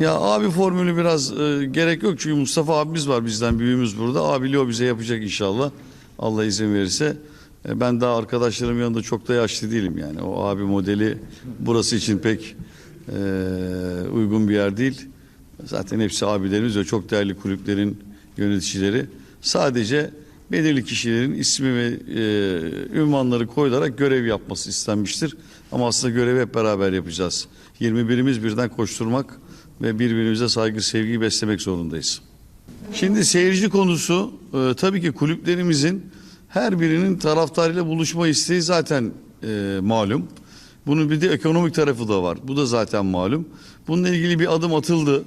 Ya abi formülü biraz e, gerek yok çünkü Mustafa abimiz var bizden büyüğümüz burada. Abiliği o bize yapacak inşallah. Allah izin verirse. E, ben daha arkadaşlarım yanında çok da yaşlı değilim yani. O abi modeli burası için pek e, uygun bir yer değil. Zaten hepsi abilerimiz ve çok değerli kulüplerin yöneticileri. Sadece belirli kişilerin ismi ve e, ünvanları koyularak görev yapması istenmiştir. Ama aslında görevi hep beraber yapacağız. 21'imiz birden koşturmak ve birbirimize saygı, sevgi beslemek zorundayız. Şimdi seyirci konusu e, tabii ki kulüplerimizin her birinin taraftarıyla buluşma isteği zaten e, malum. Bunun bir de ekonomik tarafı da var. Bu da zaten malum. Bununla ilgili bir adım atıldı.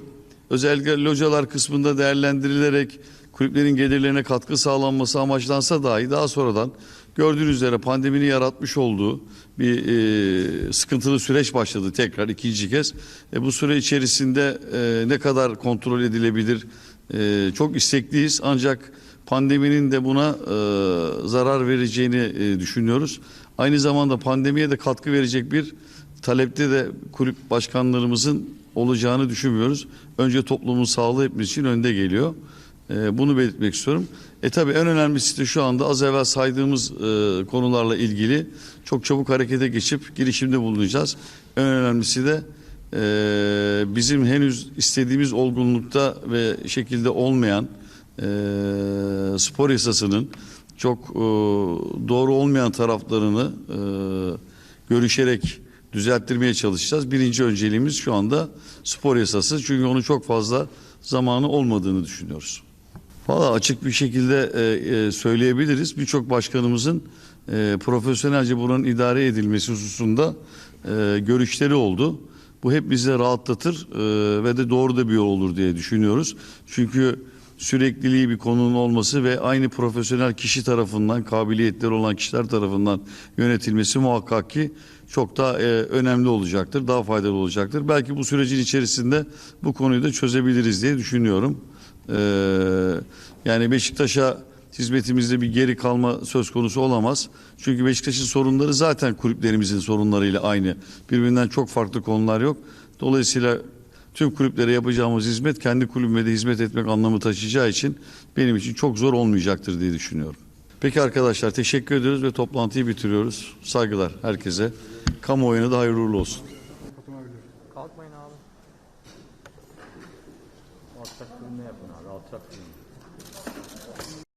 Özellikle localar kısmında değerlendirilerek kulüplerin gelirlerine katkı sağlanması amaçlansa dahi daha sonradan gördüğünüz üzere pandeminin yaratmış olduğu bir e, sıkıntılı süreç başladı tekrar ikinci kez. E, bu süre içerisinde e, ne kadar kontrol edilebilir e, çok istekliyiz ancak pandeminin de buna e, zarar vereceğini e, düşünüyoruz. Aynı zamanda pandemiye de katkı verecek bir talepte de kulüp başkanlarımızın olacağını düşünmüyoruz. Önce toplumun sağlığı hepimiz için önde geliyor. E, bunu belirtmek istiyorum. E tabi en önemlisi de şu anda az evvel saydığımız e, konularla ilgili çok çabuk harekete geçip girişimde bulunacağız. En önemlisi de e, bizim henüz istediğimiz olgunlukta ve şekilde olmayan e, spor yasasının çok e, doğru olmayan taraflarını e, görüşerek düzelttirmeye çalışacağız. Birinci önceliğimiz şu anda spor yasası. Çünkü onun çok fazla zamanı olmadığını düşünüyoruz. Valla açık bir şekilde e, e, söyleyebiliriz. Birçok başkanımızın e, profesyonelce buranın idare edilmesi hususunda e, görüşleri oldu. Bu hep bizi rahatlatır e, ve de doğru da bir yol olur diye düşünüyoruz. Çünkü sürekliliği bir konunun olması ve aynı profesyonel kişi tarafından, kabiliyetleri olan kişiler tarafından yönetilmesi muhakkak ki çok daha önemli olacaktır, daha faydalı olacaktır. Belki bu sürecin içerisinde bu konuyu da çözebiliriz diye düşünüyorum. Ee, yani Beşiktaş'a hizmetimizde bir geri kalma söz konusu olamaz. Çünkü Beşiktaş'ın sorunları zaten kulüplerimizin sorunlarıyla aynı. Birbirinden çok farklı konular yok. Dolayısıyla tüm kulüplere yapacağımız hizmet kendi kulübüme de hizmet etmek anlamı taşıyacağı için benim için çok zor olmayacaktır diye düşünüyorum. Peki arkadaşlar teşekkür ediyoruz ve toplantıyı bitiriyoruz. Saygılar herkese. Kamuoyuna da hayırlı olsun. ortak ürüne yapın abi, alçak ürüne.